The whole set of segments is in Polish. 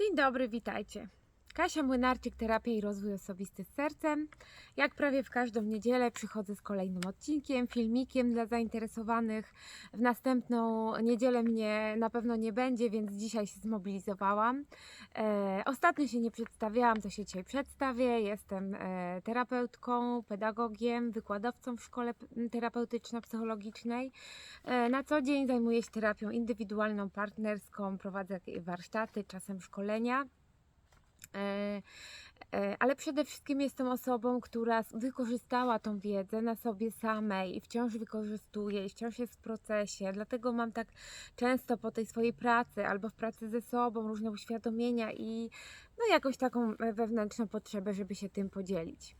Dzień dobry, witajcie. Kasia Młynarczyk, terapia i rozwój osobisty z sercem. Jak prawie w każdą niedzielę przychodzę z kolejnym odcinkiem, filmikiem dla zainteresowanych. W następną niedzielę mnie na pewno nie będzie, więc dzisiaj się zmobilizowałam. E, ostatnio się nie przedstawiałam, to się dzisiaj przedstawię. Jestem e, terapeutką, pedagogiem, wykładowcą w szkole terapeutyczno-psychologicznej. E, na co dzień zajmuję się terapią indywidualną, partnerską, prowadzę warsztaty, czasem szkolenia. E, e, Ale przede wszystkim jestem osobą, która wykorzystała tą wiedzę na sobie samej i wciąż wykorzystuje, i wciąż jest w procesie. Dlatego mam tak często po tej swojej pracy albo w pracy ze sobą różne uświadomienia i no jakąś taką e, wewnętrzną potrzebę, żeby się tym podzielić.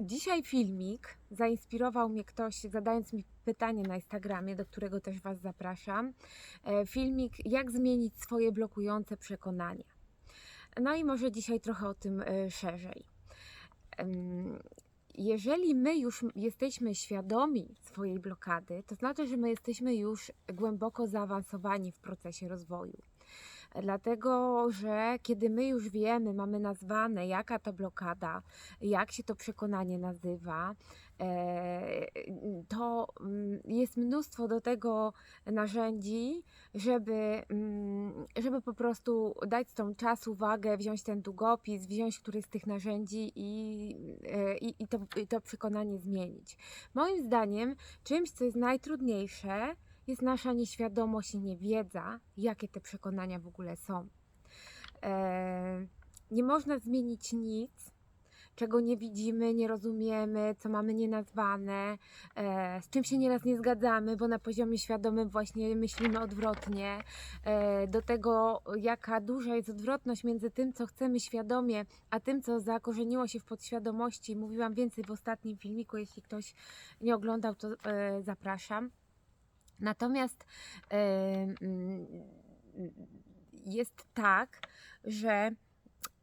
Dzisiaj filmik zainspirował mnie ktoś, zadając mi pytanie na Instagramie, do którego też Was zapraszam. E, Filmik, jak zmienić swoje blokujące przekonania. No i może dzisiaj trochę o tym e, szerzej. Jeżeli my już jesteśmy świadomi swojej blokady, to znaczy, że my jesteśmy już głęboko zaawansowani w procesie rozwoju. Dlatego, że kiedy my już wiemy, mamy nazwane, jaka to blokada, jak się to przekonanie nazywa, e, to mm, jest mnóstwo do tego narzędzi, żeby, mm, żeby po prostu dać tą czas, uwagę, wziąć ten długopis, wziąć któryś z tych narzędzi i, e, i, i, to, i to przekonanie zmienić. Moim zdaniem, czymś, co jest najtrudniejsze, jest nasza nieświadomość i niewiedza, jakie te przekonania w ogóle są. E, nie można zmienić nic, czego nie widzimy, nie rozumiemy, co mamy nienazwane, e, z czym się nieraz nie zgadzamy, bo na poziomie świadomym właśnie myślimy odwrotnie. E, do tego, jaka duża jest odwrotność między tym, co chcemy świadomie, a tym, co zakorzeniło się w podświadomości. Mówiłam więcej w ostatnim filmiku, jeśli ktoś nie oglądał, to zapraszam. Natomiast jest tak, że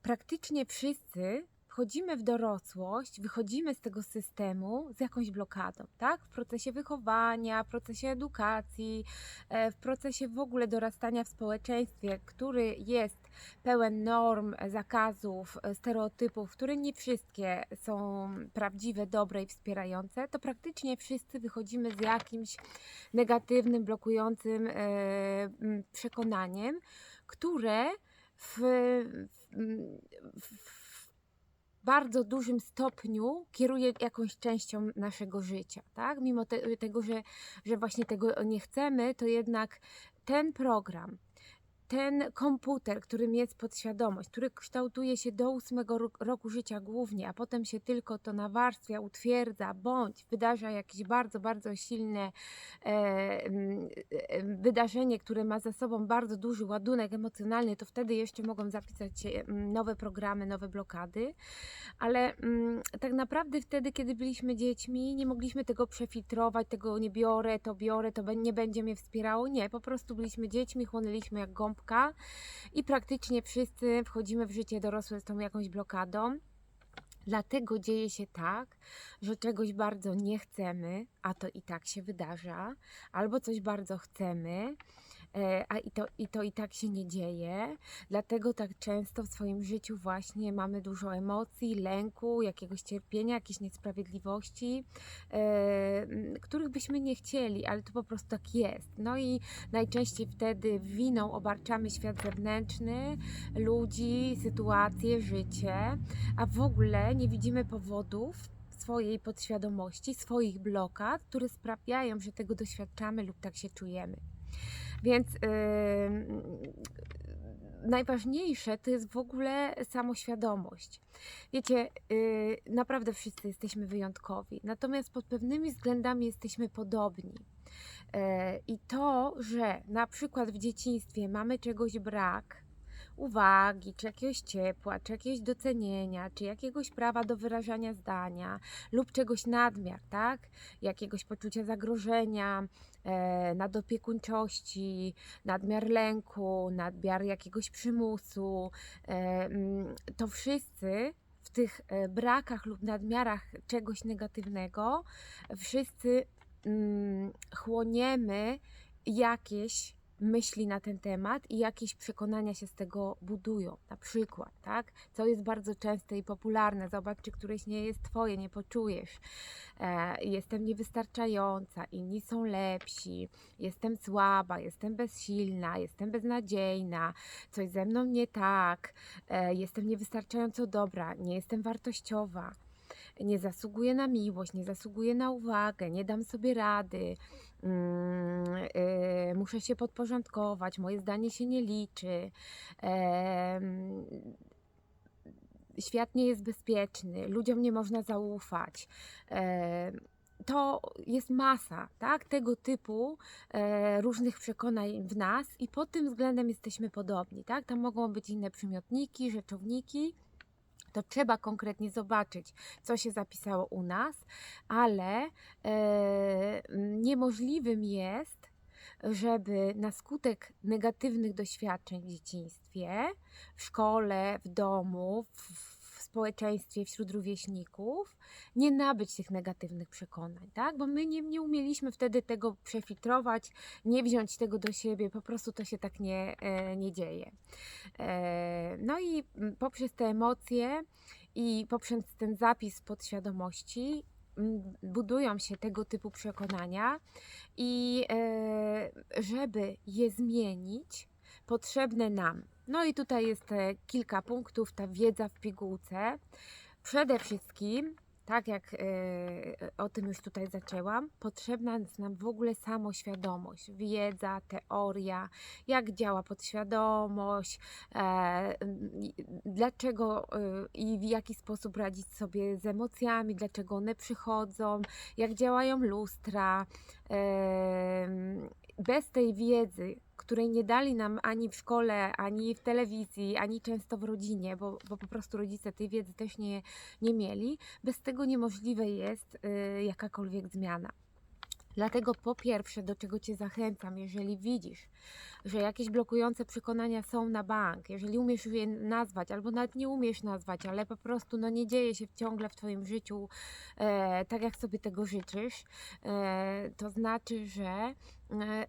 praktycznie wszyscy wchodzimy w dorosłość, wychodzimy z tego systemu z jakąś blokadą, tak? W procesie wychowania, w procesie edukacji, e, w procesie w ogóle dorastania w społeczeństwie, który jest pełen norm, zakazów, e, stereotypów, które nie wszystkie są prawdziwe, dobre i wspierające, to praktycznie wszyscy wychodzimy z jakimś negatywnym, blokującym e, przekonaniem, które w, w, w bardzo dużym stopniu kieruje jakąś częścią naszego życia, tak? Mimo te, tego, że, że właśnie tego nie chcemy, to jednak ten program, ten komputer, którym jest podświadomość, który kształtuje się do ósmego ro- roku życia głównie, a potem się tylko to nawarstwia, utwierdza, bądź wydarza jakieś bardzo, bardzo silne e, e, wydarzenie, które ma za sobą bardzo duży ładunek emocjonalny, to wtedy jeszcze mogą zapisać się nowe programy, nowe blokady. Ale tak naprawdę wtedy, kiedy byliśmy dziećmi, nie mogliśmy tego przefiltrować, tego nie biorę, to biorę, to nie będzie mnie wspierało. Nie, po prostu byliśmy dziećmi, chłonęliśmy jak gąbka i praktycznie wszyscy wchodzimy w życie dorosłe z tą jakąś blokadą. Dlatego dzieje się tak, że czegoś bardzo nie chcemy, a to i tak się wydarza, albo coś bardzo chcemy, a i to, i to i tak się nie dzieje. Dlatego tak często w swoim życiu właśnie mamy dużo emocji, lęku, jakiegoś cierpienia, jakiejś niesprawiedliwości, e, których byśmy nie chcieli, ale to po prostu tak jest. No i najczęściej wtedy winą obarczamy świat zewnętrzny, ludzi, sytuacje, życie, a w ogóle nie widzimy powodów swojej podświadomości, swoich blokad, które sprawiają, że tego doświadczamy lub tak się czujemy. Więc yy, najważniejsze to jest w ogóle samoświadomość. Wiecie, yy, naprawdę wszyscy jesteśmy wyjątkowi, natomiast pod pewnymi względami jesteśmy podobni. Yy, I to, że na przykład w dzieciństwie mamy czegoś brak, uwagi, czy jakiegoś ciepła, czy jakiegoś docenienia, czy jakiegoś prawa do wyrażania zdania, lub czegoś nadmiar, tak? Jakiegoś poczucia zagrożenia, nadopiekuńczości, nadmiar lęku, nadmiar jakiegoś przymusu. E, mm, to wszyscy w tych e, brakach lub nadmiarach czegoś negatywnego, wszyscy mm, chłoniemy jakieś myśli na ten temat i jakieś przekonania się z tego budują. Na przykład, tak? Co jest bardzo częste i popularne. Zobacz, czy któreś nie jest twoje, nie poczujesz. E, jestem niewystarczająca, inni są lepsi, jestem słaba, jestem bezsilna, jestem beznadziejna, coś ze mną nie tak, e, jestem niewystarczająco dobra, nie jestem wartościowa nie zasługuję na miłość, nie zasługuję na uwagę, nie dam sobie rady, mm, y, muszę się podporządkować, moje zdanie się nie liczy. świat nie jest bezpieczny, ludziom nie można zaufać. to jest masa tak, tego typu e, różnych przekonań w nas i pod tym względem jesteśmy podobni. Tak? Tam mogą być inne przymiotniki, rzeczowniki, to trzeba konkretnie zobaczyć, co się zapisało u nas, ale e, niemożliwym jest, żeby na skutek negatywnych doświadczeń w dzieciństwie, w szkole, w domu, w, w społeczeństwie, wśród rówieśników, nie nabyć tych negatywnych przekonań, tak? Bo my nie, nie umieliśmy wtedy tego przefiltrować, nie wziąć tego do siebie, po prostu to się tak nie, e, nie dzieje. E, No i mm, poprzez te emocje i poprzez ten zapis podświadomości mm, budują się tego typu przekonania i e, żeby je zmienić, potrzebne nam. No i tutaj jest e, kilka punktów, ta wiedza w pigułce. Przede wszystkim, tak jak e, o tym już tutaj zaczęłam, potrzebna jest nam w ogóle samoświadomość, wiedza, teoria, jak działa podświadomość, e, dlaczego i w jaki sposób radzić sobie z emocjami, dlaczego one przychodzą, jak działają lustra. Bez tej wiedzy, której nie dali nam ani w szkole, ani w telewizji, ani często w rodzinie, bo, bo po prostu rodzice tej wiedzy też nie, nie mieli, bez tego niemożliwe jest y, jakakolwiek zmiana. Dlatego po pierwsze, do czego Cię zachęcam, jeżeli widzisz, że jakieś blokujące przekonania są na bank, jeżeli umiesz je nazwać, albo nawet nie umiesz nazwać, ale po prostu no, nie dzieje się ciągle w Twoim życiu e, tak, jak sobie tego życzysz, e, to znaczy, że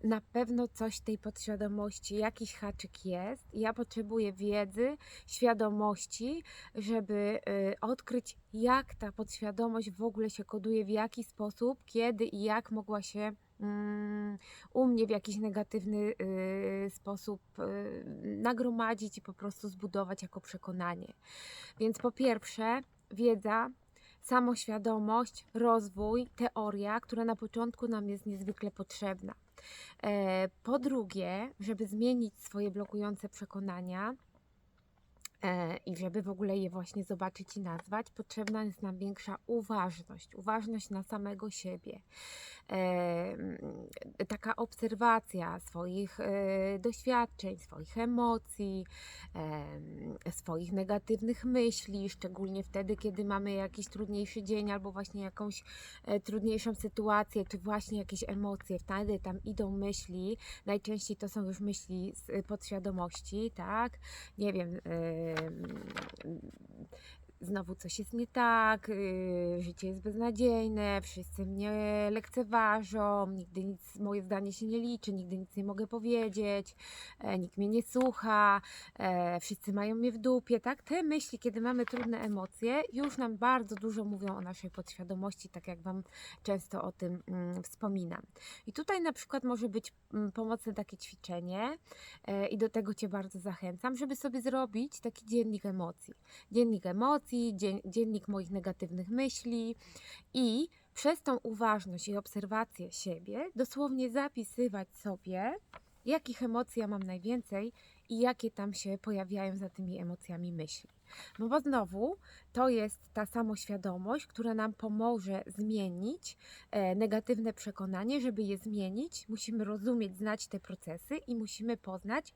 na pewno coś tej podświadomości, jakiś haczyk jest. Ja potrzebuję wiedzy, świadomości, żeby y, odkryć, jak ta podświadomość w ogóle się koduje, w jaki sposób, kiedy i jak mogła się mm, u mnie w jakiś negatywny y, sposób y, nagromadzić i po prostu zbudować jako przekonanie. Więc po pierwsze, wiedza, samoświadomość, rozwój, teoria, która na początku nam jest niezwykle potrzebna. E, Po drugie, żeby zmienić swoje blokujące przekonania i żeby w ogóle je właśnie zobaczyć i nazwać, potrzebna jest nam większa uważność, uważność na samego siebie. E, Taka obserwacja swoich e, doświadczeń, swoich emocji, em, swoich negatywnych myśli, szczególnie wtedy, kiedy mamy jakiś trudniejszy dzień albo właśnie jakąś e, trudniejszą sytuację, czy właśnie jakieś emocje, wtedy tam idą myśli, najczęściej to są już myśli z e, podświadomości, tak? Nie wiem, eh, znowu coś jest nie tak, yy, życie jest beznadziejne, wszyscy mnie lekceważą, nigdy nic, moje zdanie się nie liczy, nigdy nic nie mogę powiedzieć, e, nikt mnie nie słucha, e, wszyscy mają mnie w dupie, tak? Te myśli, kiedy mamy trudne emocje, już nam bardzo dużo mówią o naszej podświadomości, tak jak Wam często o tym mm, wspominam. I tutaj na przykład może być mm, pomocne takie ćwiczenie e, i do tego Cię bardzo zachęcam, żeby sobie zrobić taki dziennik emocji. Dziennik emocji, dzien- dziennik moich negatywnych myśli i przez tą uważność i obserwację siebie dosłownie zapisywać sobie, jakich emocji ja mam najwięcej i jakie tam się pojawiają za tymi emocjami myśli. No bo znowu to jest ta samoświadomość, która nam pomoże zmienić e, negatywne przekonanie. Żeby je zmienić, musimy rozumieć, znać te procesy i musimy poznać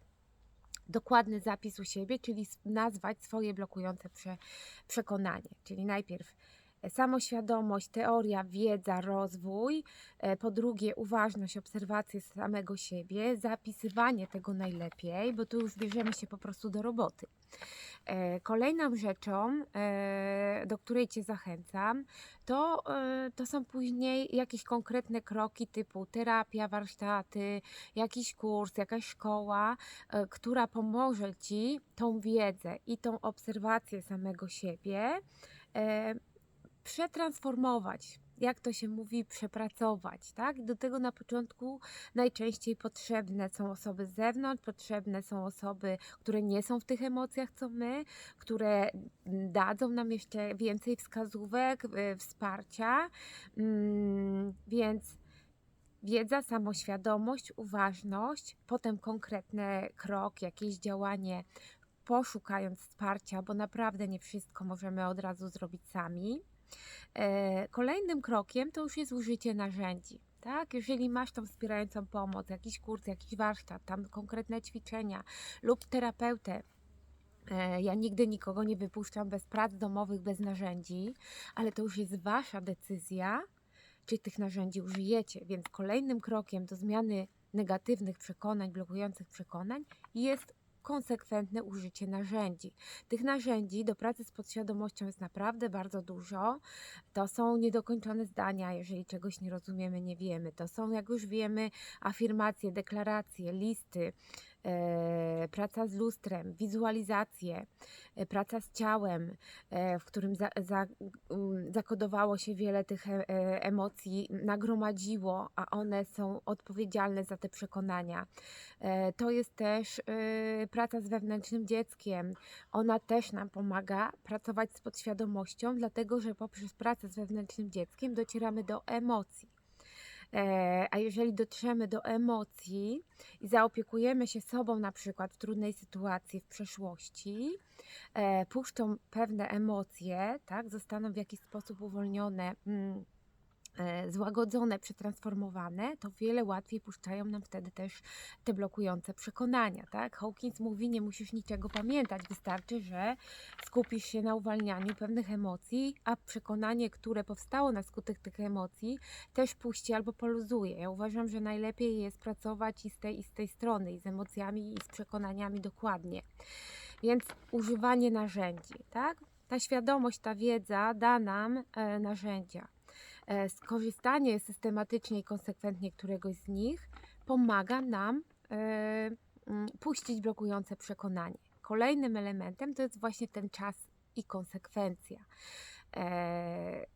dokładny zapis u siebie, czyli nazwać swoje blokujące prze, przekonanie. Czyli najpierw samoświadomość, teoria, wiedza, rozwój. E, Po drugie, uważność, obserwacje samego siebie, zapisywanie tego najlepiej, bo tu już bierzemy się po prostu do roboty. E, Kolejną rzeczą, e, do której Cię zachęcam, to, to są później jakieś konkretne kroki typu terapia, warsztaty, jakiś kurs, jakaś szkoła, która pomoże Ci tą wiedzę i tą obserwację samego siebie przetransformować. Jak to się mówi, przepracować, tak? Do tego na początku najczęściej potrzebne są osoby z zewnątrz, potrzebne są osoby, które nie są w tych emocjach, co my, które dadzą nam jeszcze więcej wskazówek, y, wsparcia. Mm, Więc wiedza, samoświadomość, uważność, potem konkretny krok, jakieś działanie, poszukając wsparcia, bo naprawdę nie wszystko możemy od razu zrobić sami. E, Kolejnym krokiem to już jest użycie narzędzi. Tak, jeżeli masz tą wspierającą pomoc, jakiś kurs, jakiś warsztat, tam konkretne ćwiczenia lub terapeutę, e, ja nigdy nikogo nie wypuszczam bez prac domowych, bez narzędzi, ale to już jest Wasza decyzja, czy tych narzędzi użyjecie. Więc kolejnym krokiem do zmiany negatywnych przekonań, blokujących przekonań jest konsekwentne użycie narzędzi. Tych narzędzi do pracy z podświadomością jest naprawdę bardzo dużo. To są niedokończone zdania, jeżeli czegoś nie rozumiemy, nie wiemy. To są, jak już wiemy, afirmacje, deklaracje, listy, praca z lustrem, wizualizacje, e, praca z ciałem, e, w którym za, za, um, zakodowało się wiele tych e, e, emocji, nagromadziło, a one są odpowiedzialne za te przekonania. E, To jest też e, praca z wewnętrznym dzieckiem. Ona też nam pomaga pracować z podświadomością, dlatego że poprzez pracę z wewnętrznym dzieckiem docieramy do emocji. E, A jeżeli dotrzemy do emocji i zaopiekujemy się sobą, na przykład w trudnej sytuacji w przeszłości, e, puszczą pewne emocje, tak, zostaną w jakiś sposób uwolnione. mm, Złagodzone, przetransformowane, to wiele łatwiej puszczają nam wtedy też te blokujące przekonania. Tak? Hawkins mówi: Nie musisz niczego pamiętać, wystarczy, że skupisz się na uwalnianiu pewnych emocji, a przekonanie, które powstało na skutek tych emocji, też puści albo poluzuje. Ja uważam, że najlepiej jest pracować i z tej, i z tej strony, i z emocjami, i z przekonaniami dokładnie. Więc używanie narzędzi, tak? Ta świadomość, ta wiedza da nam e, narzędzia. E, skorzystanie systematycznie i konsekwentnie któregoś z nich pomaga nam e, mm, puścić blokujące przekonanie. Kolejnym elementem to jest właśnie ten czas i konsekwencja. E,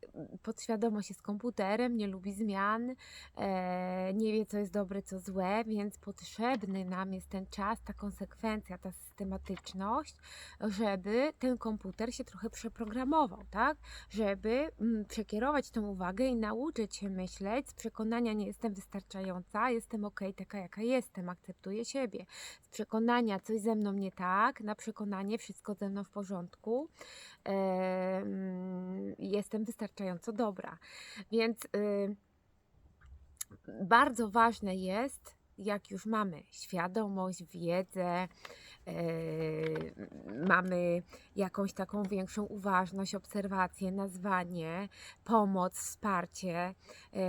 podświadomość jest komputerem, nie lubi zmian, e, nie wie, co jest dobre, co złe, więc potrzebny nam jest ten czas, ta konsekwencja, ta systematyczność, żeby ten komputer się trochę przeprogramował, tak? Żeby mm, przekierować tą uwagę i nauczyć się myśleć z przekonania nie jestem wystarczająca, jestem ok, taka jaka jestem, akceptuję siebie. Z przekonania coś ze mną nie tak, na przekonanie wszystko ze mną w porządku, em, jestem wystarczająco dobra. Więc y, bardzo ważne jest, jak już mamy świadomość, wiedzę, yy, mamy jakąś taką większą uważność, obserwację, nazwanie, pomoc, wsparcie. Yy,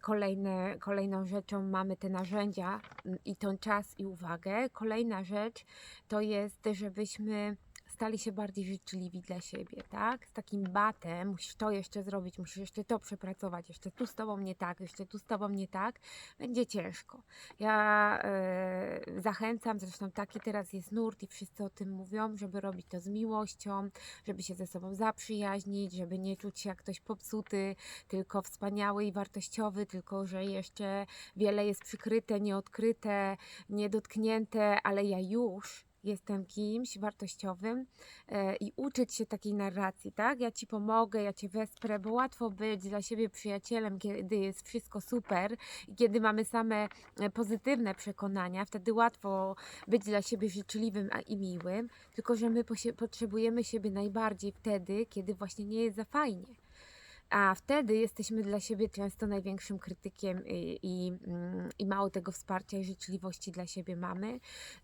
kolejne, kolejną rzeczą mamy te narzędzia mm, i ten czas i uwagę. Kolejna rzecz to jest, żebyśmy stali się bardziej życzliwi dla siebie, tak? Z takim batem, musisz to jeszcze zrobić, musisz jeszcze to przepracować, jeszcze tu z tobą nie tak, jeszcze tu z tobą nie tak, będzie ciężko. Ja e, zachęcam, zresztą taki teraz jest nurt i wszyscy o tym mówią, żeby robić to z miłością, żeby się ze sobą zaprzyjaźnić, żeby nie czuć się jak ktoś popsuty, tylko wspaniały i wartościowy, tylko że jeszcze wiele jest przykryte, nieodkryte, niedotknięte, ale ja już jestem kimś wartościowym e, i uczyć się takiej narracji, tak? Ja ci pomogę, ja cię wesprę, bo łatwo być dla siebie przyjacielem, kiedy jest wszystko super i kiedy mamy same e, pozytywne przekonania, wtedy łatwo być dla siebie życzliwym i miłym, tylko że my potrzebujemy siebie najbardziej wtedy, kiedy właśnie nie jest za fajnie. A wtedy jesteśmy dla siebie często największym krytykiem i, i, mm, i mało tego wsparcia i życzliwości dla siebie mamy.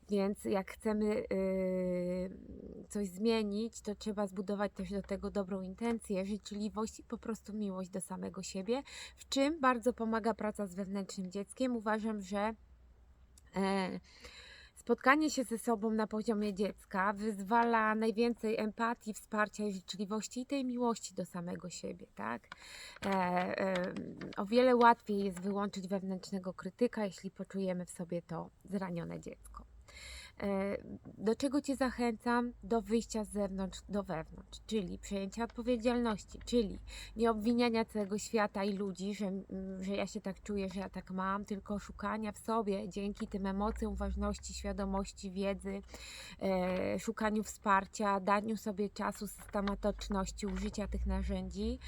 Więc jak chcemy yy, coś zmienić, to trzeba zbudować też do tego dobrą intencję, życzliwość i po prostu miłość do samego siebie, w czym bardzo pomaga praca z wewnętrznym dzieckiem. Uważam, że e, spotkanie się ze sobą na poziomie dziecka wyzwala najwięcej empatii, wsparcia i życzliwości i tej miłości do samego siebie, tak? E, e, o wiele łatwiej jest wyłączyć wewnętrznego krytyka, jeśli poczujemy w sobie to zranione dziecko. E, Do czego Cię zachęcam? Do wyjścia z zewnątrz do wewnątrz, czyli przejęcia odpowiedzialności, czyli nie obwiniania całego świata i ludzi, że, że ja się tak czuję, że ja tak mam, tylko szukania w sobie dzięki tym emocjom, ważności, świadomości, wiedzy, e, szukaniu wsparcia, daniu sobie czasu, systematyczności użycia tych narzędzi.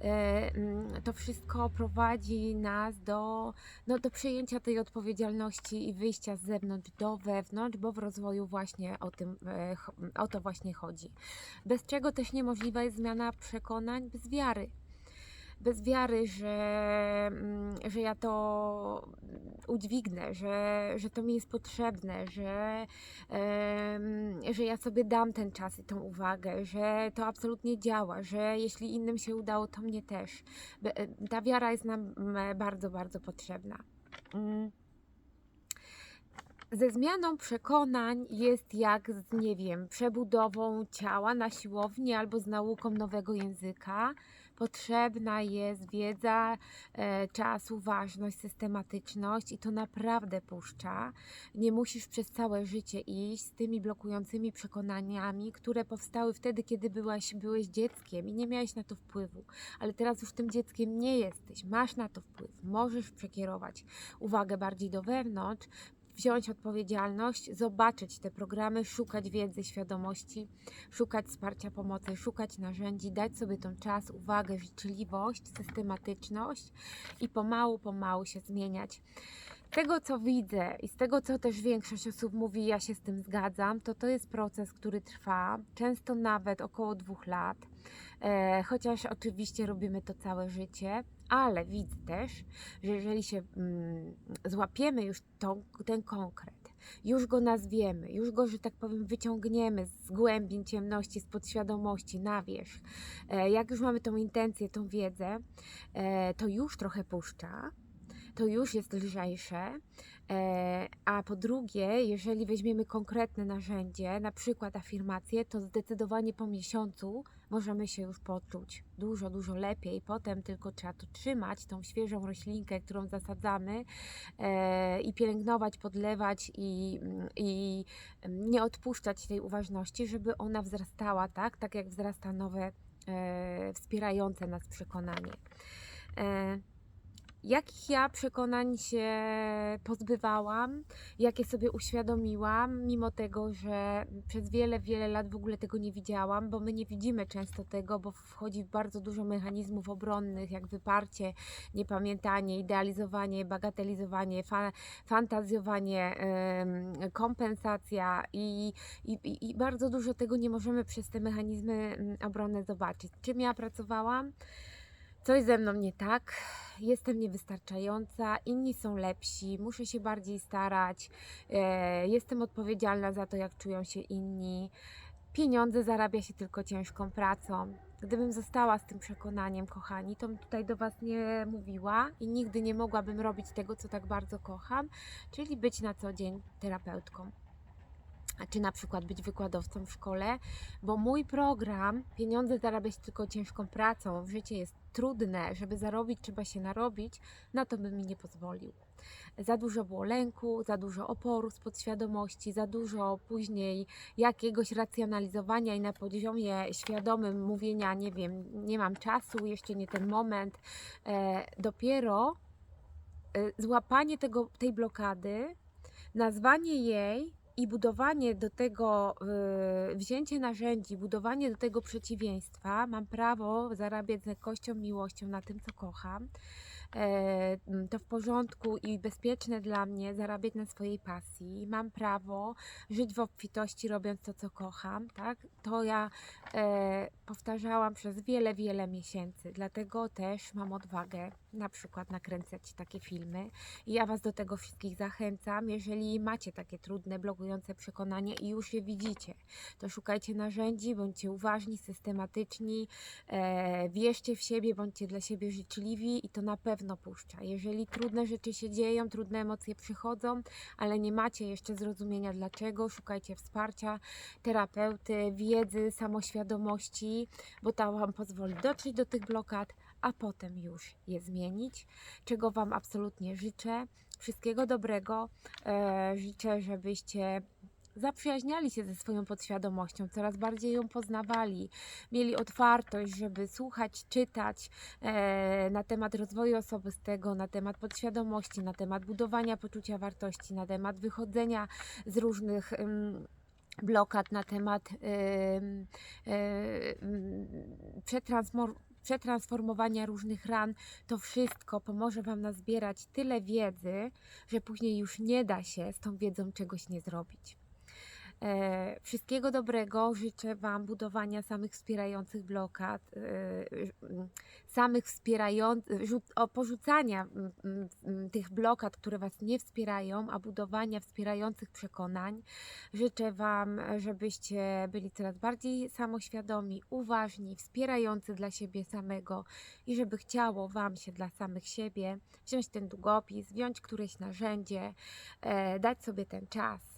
E, to wszystko prowadzi nas do, no, do przejęcia tej odpowiedzialności i wyjścia z zewnątrz do wewnątrz, bo w rozwoju właśnie o, tym, e, o to właśnie chodzi. Bez czego też niemożliwa jest zmiana przekonań, bez wiary. Bez wiary, że, mm, że ja to udźwignę, że, że to mi jest potrzebne, że, że ja sobie dam ten czas i tą uwagę, że to absolutnie działa, że jeśli innym się udało, to mnie też. Ta wiara jest nam mm, bardzo, bardzo potrzebna. Ze zmianą przekonań jest jak z, nie wiem, przebudową ciała na siłowni albo z nauką nowego języka. Potrzebna jest wiedza, e, czas, uważność, systematyczność i to naprawdę puszcza. Nie musisz przez całe życie iść z tymi blokującymi przekonaniami, które powstały wtedy, kiedy byłaś, byłeś dzieckiem i nie miałeś na to wpływu. Ale teraz już tym dzieckiem nie jesteś, masz na to wpływ, możesz przekierować uwagę bardziej do wewnątrz, wziąć odpowiedzialność, zobaczyć te programy, szukać wiedzy, świadomości, szukać wsparcia, pomocy, szukać narzędzi, dać sobie ten czas, uwagę, życzliwość, systematyczność i pomału, pomału się zmieniać. Z tego, co widzę i z tego, co też większość osób mówi, ja się z tym zgadzam, to to jest proces, który trwa często nawet około dwóch lat, e, chociaż oczywiście robimy to całe życie, ale widzę też, że jeżeli się mm, złapiemy już tą, ten konkret, już go nazwiemy, już go, że tak powiem, wyciągniemy z głębin ciemności, z podświadomości na wierzch, e, jak już mamy tą intencję, tą wiedzę, e, to już trochę puszcza, to już jest lżejsze. E, A po drugie, jeżeli weźmiemy konkretne narzędzie, na przykład afirmacje, to zdecydowanie po miesiącu możemy się już poczuć dużo, dużo lepiej. Potem tylko trzeba to trzymać, tą świeżą roślinkę, którą zasadzamy e, i pielęgnować, podlewać i, i nie odpuszczać tej uważności, żeby ona wzrastała, tak, tak jak wzrasta nowe e, wspierające nas przekonanie. E, Jakich ja przekonań się pozbywałam, jakie sobie uświadomiłam, mimo tego, że przez wiele, wiele lat w ogóle tego nie widziałam, bo my nie widzimy często tego, bo wchodzi bardzo dużo mechanizmów obronnych, jak wyparcie, niepamiętanie, idealizowanie, bagatelizowanie, fa fantazjowanie, em, kompensacja i, i, i- i bardzo dużo tego nie możemy przez te mechanizmy mm, obronne zobaczyć. Czym ja pracowałam? Coś ze mną nie tak, jestem niewystarczająca, inni są lepsi, muszę się bardziej starać, e, jestem odpowiedzialna za to, jak czują się inni. Pieniądze zarabia się tylko ciężką pracą. Gdybym została z tym przekonaniem, kochani, to bym tutaj do Was nie mówiła i nigdy nie mogłabym robić tego, co tak bardzo kocham, czyli być na co dzień terapeutką. Czy na przykład być wykładowcą w szkole, bo mój program Pieniądze zarabiać tylko ciężką pracą, życie jest trudne, żeby zarobić trzeba się narobić, na to by mi nie pozwolił. Za dużo było lęku, za dużo oporu z podświadomości, za dużo później jakiegoś racjonalizowania i na poziomie świadomym mówienia, nie wiem, nie mam czasu, jeszcze nie ten moment. E, dopiero e, złapanie tego, tej blokady, nazwanie jej i budowanie do tego, y, wzięcie narzędzi, budowanie do tego przeciwieństwa, mam prawo zarabiać z lekkością, miłością na tym, co kocham, to w porządku i bezpieczne dla mnie zarabiać na swojej pasji. Mam prawo żyć w obfitości, robiąc to, co kocham, tak? To ja e, powtarzałam przez wiele, wiele miesięcy. Dlatego też mam odwagę na przykład nakręcać takie filmy. I ja Was do tego wszystkich zachęcam. Jeżeli macie takie trudne, blokujące przekonania i już je widzicie, to szukajcie narzędzi, bądźcie uważni, systematyczni, e, wierzcie w siebie, bądźcie dla siebie życzliwi i to na pewno puszcza. Jeżeli trudne rzeczy się dzieją, trudne emocje przychodzą, ale nie macie jeszcze zrozumienia dlaczego, szukajcie wsparcia, terapeuty, wiedzy, samoświadomości, bo ta Wam pozwoli dotrzeć do tych blokad, a potem już je zmienić, czego Wam absolutnie życzę. Wszystkiego dobrego. E, życzę, żebyście zaprzyjaźniali się ze swoją podświadomością, coraz bardziej ją poznawali, mieli otwartość, żeby słuchać, czytać e, na temat rozwoju osobistego, na temat podświadomości, na temat budowania poczucia wartości, na temat wychodzenia z różnych. blokad na temat ym, przetransmor- przetransformowania różnych ran, to wszystko pomoże Wam nazbierać tyle wiedzy, że później już nie da się z tą wiedzą czegoś nie zrobić. E, wszystkiego dobrego. Życzę Wam budowania samych wspierających blokad, e, samych wspierających, porzucania mm, mm, tych blokad, które Was nie wspierają, a budowania wspierających przekonań. Życzę Wam, żebyście byli coraz bardziej samoświadomi, uważni, wspierający dla siebie samego i żeby chciało Wam się dla samych siebie wziąć ten długopis, wziąć któreś narzędzie, e, dać sobie ten czas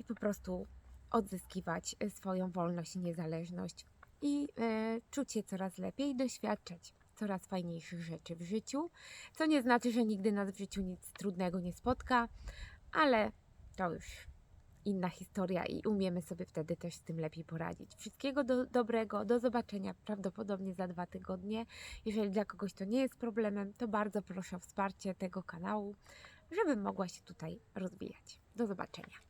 i po prostu odzyskiwać e, swoją wolność i niezależność i e, czuć się coraz lepiej, doświadczać coraz fajniejszych rzeczy w życiu, co nie znaczy, że nigdy nas w życiu nic trudnego nie spotka, ale to już inna historia i umiemy sobie wtedy też z tym lepiej poradzić. Wszystkiego do, dobrego, do zobaczenia prawdopodobnie za dwa tygodnie. Jeżeli dla kogoś to nie jest problemem, to bardzo proszę o wsparcie tego kanału, żebym mogła się tutaj rozwijać. Do zobaczenia.